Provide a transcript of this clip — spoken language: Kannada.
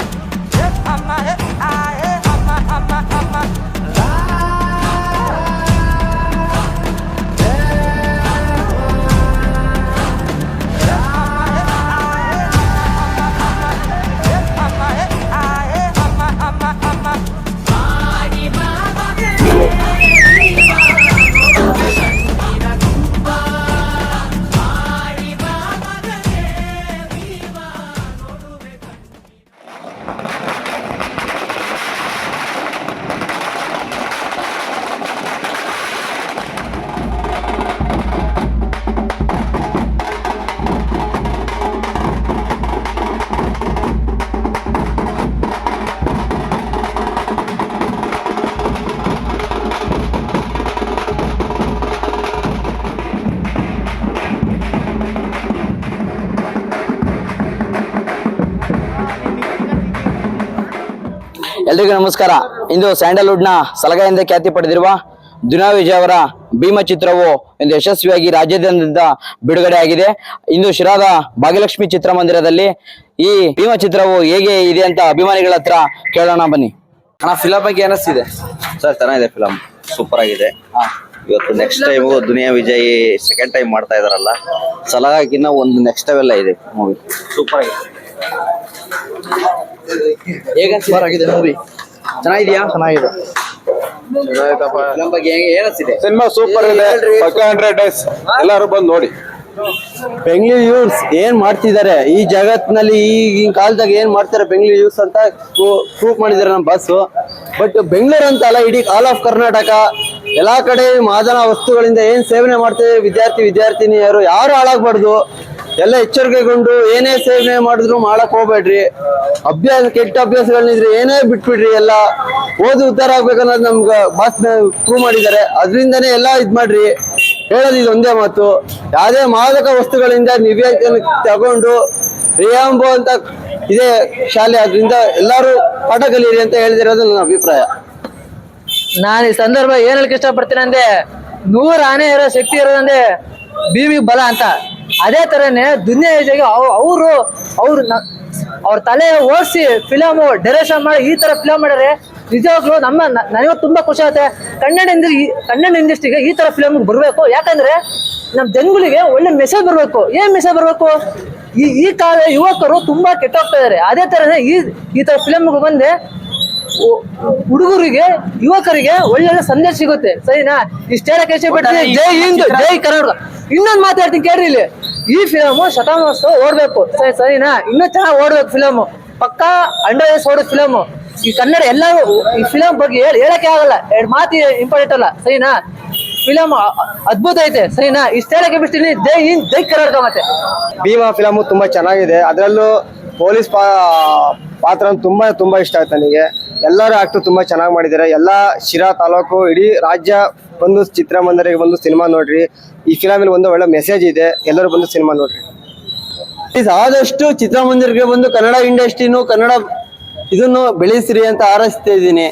back. ಎಲ್ರಿಗೂ ನಮಸ್ಕಾರ. ಇಂದು ಸ್ಯಾಂಡಲ್ವುಡ್ನ ಸಲಗೆಯಿಂದ ಖ್ಯಾತಿ ಪಡೆದಿರುವ ದುನಾ ವಿಜಯ್ ಅವರ ಭೀಮ ಚಿತ್ರವು ಇಂದು ಯಶಸ್ವಿಯಾಗಿ ರಾಜ್ಯಾದ್ಯಂತ ಬಿಡುಗಡೆ ಆಗಿದೆ. ಇಂದು ಶಿರಾದ ಭಾಗ್ಯಲಕ್ಷ್ಮಿ ಚಿತ್ರಮಂದಿರದಲ್ಲಿ ಈ ಭೀಮ ಚಿತ್ರವು ಹೇಗೆ ಇದೆ ಅಂತ ಅಭಿಮಾನಿಗಳ ಹತ್ರ ಕೇಳೋಣ ಬನ್ನಿ. ಅಣ್ಣ ಫಿಲಂ ಬಗ್ಗೆ ಅನಿಸ್ತಿದೆ. ಸರ್ ಚೆನ್ನಾಗಿದೆ ಫಿಲಮ್ ಸೂಪರ್ ಆಗಿದೆ. ಇವತ್ತು next time Duniya Vijay second time ಮಾಡ್ತಾ ಇದಾರಲ್ಲ. ಸಲಹಾಗಿನ್ನ ಒಂದು ನೆಕ್ಸ್ಟ್ ಲೆವೆಲ್ ಇದೆ ಮೂವಿ ಸೂಪರ್ ಆಗಿದೆ. ಹೇಗೆ ಆಗಿದೆ ಮೂವಿ ಚೆನ್ನಾಗಿದೆಯಾ? ಚೆನ್ನಾಗಿದೆ. ಬಗ್ಗೆ ಸಿನಿಮಾ ಸೂಪರ್ ಇದೆ. ಪಕ್ಕ ಹಂಡ್ರೆಡ್ ಡೇಸ್ ಎಲ್ಲರೂ ಬಂದು ನೋಡಿ. ಬೆಂಗಳೂರು ಯೂಸ್ ಏನ್ ಮಾಡ್ತಿದ್ದಾರೆ? ಈ ಜಗತ್ತಿನಲ್ಲಿ ಈಗಿನ ಕಾಲದಾಗ ಏನ್ ಮಾಡ್ತಾರೆ ಬೆಂಗಳೂರು ಯೂಸ್ ಅಂತ ಪ್ರೂಫ್ ಮಾಡಿದ್ದಾರೆ ನಮ್ಮ ಬಸ್ ಬಟ್ ಬೆಂಗಳೂರು ಅಂತ ಅಲ್ಲ ಇಡೀ ಆಲ್ ಆಫ್ ಕರ್ನಾಟಕ ಎಲ್ಲಾ ಕಡೆ ಮಾದನ ವಸ್ತುಗಳಿಂದ ಏನ್ ಸೇವನೆ ಮಾಡ್ತೇವೆ? ವಿದ್ಯಾರ್ಥಿ ವಿದ್ಯಾರ್ಥಿನಿಯರು ಯಾರು ಹಾಳಾಗ್ಬಾರ್ದು? ಎಲ್ಲ ಎಚ್ಚರಿಕೆಗೊಂಡು ಏನೇ ಸೇವನೆ ಮಾಡಿದ್ರು ಮಾಡಕ್ ಹೋಗ್ಬೇಡ್ರಿ. ಅಭ್ಯಾಸ, ಕೆಟ್ಟ ಅಭ್ಯಾಸಗಳನ್ನಿದ್ರೆ ಏನೇ ಬಿಟ್ಬಿಡ್ರಿ ಎಲ್ಲ. ಓದಿ ಉದ್ಧಾರ ಆಗ್ಬೇಕನ್ನೋದು ನಮ್ಗೆ ಬಾಸ್ ಪ್ರೂವ್ ಮಾಡಿದ್ದಾರೆ. ಅದರಿಂದನೇ ಎಲ್ಲ ಇದ್ ಮಾಡ್ರಿ. ಹೇಳೋದು ಒಂದೇ ಮಾತು. ಯಾವುದೇ ಮಾದಕ ವಸ್ತುಗಳಿಂದ ನಿವೇದನ ತಗೊಂಡು ರಿಯಾಂಬೋ ಅಂತ ಇದೆ ಶಾಲೆ, ಅದರಿಂದ ಎಲ್ಲರೂ ಪಾಠ ಕಲೀರಿ ಅಂತ ಹೇಳಿದಿರೋದು ನನ್ನ ಅಭಿಪ್ರಾಯ. ನಾನು ಈ ಸಂದರ್ಭ ಏನ್ ಹೇಳಕ್ ಇಷ್ಟಪಡ್ತೀನಿ ಅಂದ್ರೆ ನೂರ್ ಆನೆ ಇರೋ ಶಕ್ತಿ ಇರೋದಂದ್ರೆ ಭೀಮಿಗೆ ಬಲ ಅಂತ. ಅದೇ ತರನೇ ದುನಿಯಾ ವಿಜಯ್ಗೆ ಅವರು ಅವ್ರು ಅವ್ರ ತಲೆ ಓಡಿಸಿ ಫಿಲಮ್ ಡೈರೆಕ್ಷನ್ ಮಾಡಿ ಈ ತರ ಫಿಲಮ್ ಮಾಡಿದ್ರೆ ನಿಜವಾಗ್ಲೂ ನಮ್ಮ ನನಗೆ ತುಂಬಾ ಖುಷಿ ಆಗುತ್ತೆ. ಕನ್ನಡ ಇಂಡಸ್ಟ್ರಿ ಕನ್ನಡ ಇಂಡಸ್ಟ್ರಿಗೆ ಈ ತರ ಫಿಲಮ್ ಬರಬೇಕು. ಯಾಕಂದ್ರೆ ನಮ್ಮ ಜನಗಳಿಗೆ ಒಳ್ಳೆ ಮೆಸೇಜ್ ಬರಬೇಕು. ಏನ್ ಮೆಸೇಜ್ ಬರಬೇಕು? ಈ ಈ ಕಾಲ ಯುವಕರು ತುಂಬಾ ಕೆಟ್ಟೋಗ್ತಾ ಇದಾರೆ. ಅದೇ ತರನೇ ಈ ಈ ತರ ಫಿಲಮ್ಗೆ ಬಂದೆ ಹುಡುಗರಿಗೆ ಯುವಕರಿಗೆ ಒಳ್ಳೊಳ್ಳೆ ಸಂದೇಶ ಸಿಗುತ್ತೆ. ಸರಿನಾ? ಇಷ್ಟೇ ಕೆಲಸ ಪಡ್ತೀನಿ ಜೈ ಹಿಂದ್ ಜೈ ಕರ್ನಾಟಕ. ಇನ್ನೊಂದು ಮಾತಾಡ್ತೀನಿ ಕೇಳ್ರಿ ಇಲ್ಲಿ. ಈ ಫಿಲಮ್ ಶತಮಾನೋತ್ಸವ ಓಡ್ಬೇಕು. ಸರಿ, ಸರಿನಾ? ಇನ್ನೂ ಚೆನ್ನಾಗಿ ಓಡ್ಬೇಕು ಫಿಲಮ್ ಪಕ್ಕಾ ಅಂಡರ್ ಏಸ್ ಓಡೋ ಫಿಲಮ್ ಈ ಕನ್ನಡ ಎಲ್ಲರೂ ಈ ಫಿಲಮ್ ಬಗ್ಗೆ ಹೇಳಿ, ಹೇಳಕ್ಕೆ ಆಗಲ್ಲ. ಎರಡು ಮಾತು ಇಂಪಾರ್ಟೆಂಟ್ ಅಲ್ಲ. ಸರಿನಾ? ಫಿಲಮ್ ಅದ್ಭುತ ಐತೆ. ಸರಿನಾ? ಇಷ್ಟ ಹೇಳಕ್ಕೆ ಬಿಡ್ತೀನಿ. ಜೈ ಹಿಂದ್, ಜೈ ಕರ್ನಾಟಕ ಮತ್ತೆ. ಭೀಮಾ ಫಿಲಮು ತುಂಬಾ ಚೆನ್ನಾಗಿದೆ. ಅದರಲ್ಲೂ ಪೊಲೀಸ್ ಪಾತ್ರ ತುಂಬಾ ತುಂಬಾ ಇಷ್ಟ ಆಯ್ತು ನನಗೆ. ಎಲ್ಲರೂ ಆಕ್ಟರ್ ತುಂಬಾ ಚೆನ್ನಾಗಿ ಮಾಡಿದ್ದಾರೆ. ಎಲ್ಲ ಶಿರಾ ತಾಲೂಕು, ಇಡೀ ರಾಜ್ಯ ಬಂದು ಚಿತ್ರಮಂದಿರಕ್ಕೆ ಬಂದು ಸಿನಿಮಾ ನೋಡ್ರಿ. ಈ ಫಿಲಮಲ್ಲಿ ಒಂದು ಒಳ್ಳೆ ಮೆಸೇಜ್ ಇದೆ. ಎಲ್ಲರೂ ಬಂದು ಸಿನಿಮಾ ನೋಡ್ರಿ. ಆದಷ್ಟು ಚಿತ್ರಮಂದಿರಕ್ಕೆ ಬಂದು ಕನ್ನಡ ಇಂಡಸ್ಟ್ರಿನೂ ಕನ್ನಡ ಇದನ್ನು ಬೆಳೆಸಿರಿ ಅಂತ ಹಾರೈಸ್ತಾ ಇದ್ದೀನಿ.